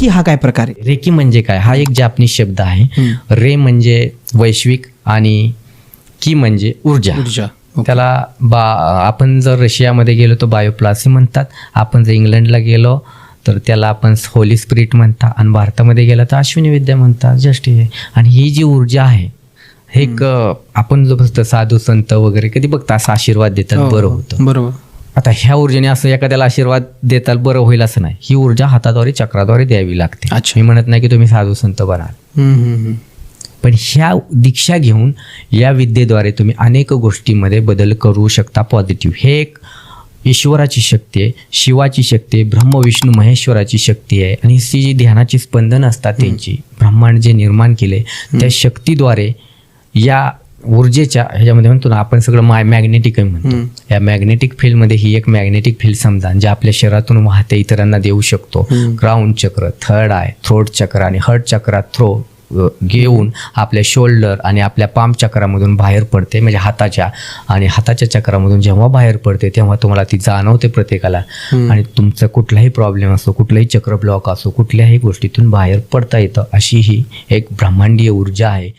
Recce हा काय प्रकार आहे? रेकी म्हणजे काय? हा एक जापनीज शब्द आहे. रे म्हणजे वैश्विक आणि की म्हणजे ऊर्जा. ऊर्जा. त्याला बा आपण जर रशियामध्ये गेलो तर बायोप्लासी म्हणतात. आपण जर इंग्लंडला गेलो तर त्याला आपण होली स्पिरिट म्हणतात आणि भारतामध्ये गेलं तर अश्विनी विद्या म्हणतात. जस्ट हे. आणि ही जी ऊर्जा आहे हे एक आपण जो बसतो साधू संत वगैरे कधी बघता असं आशीर्वाद देतात. हो, बरं हो. होतं. बरोबर. आता ह्या ऊर्जेने असं एखाद्याला आशीर्वाद देताल बरं होईल असं नाही. ही ऊर्जा हाताद्वारे चक्राद्वारे द्यावी लागते. अच्छा. मी म्हणत नाही की तुम्ही साधू संत बनाल. पण ह्या दीक्षा घेऊन या विद्येद्वारे तुम्ही अनेक गोष्टींमध्ये बदल करू शकता पॉझिटिव्ह हे एक ईश्वराची शक्ती आहे शिवाची शक्ती आहे ब्रह्म विष्णू महेश्वराची शक्ती आहे. आणि ही जी ध्यानाची स्पंदन असतात त्यांची ब्रह्मांड जे निर्माण केले त्या शक्तीद्वारे या ऊर्जेच्या ह्याच्यामध्ये म्हणतो ना आपण सगळं माय मॅग्नेटिक म्हणतो. या मॅग्नेटिक फील्डमध्ये ही एक मॅग्नेटिक फील्ड समजा जे आपल्या शरीरातून वाहते इतरांना देऊ शकतो. ग्राउंड चक्र थर्ड आय थ्रोट चक्र आणि हर्ट चक्रात थ्रो घेऊन आपल्या शोल्डर आणि आपल्या पाम चक्रामधून बाहेर पडते म्हणजे हाताच्या. आणि हाताच्या चक्रामधून जेव्हा बाहेर पडते तेव्हा तुम्हाला ती जाणवते प्रत्येकाला. आणि तुमचा कुठलाही प्रॉब्लेम असो कुठलाही चक्र ब्लॉक असो कुठल्याही गोष्टीतून बाहेर पडता येतं अशी ही एक ब्रह्मांडीय ऊर्जा आहे.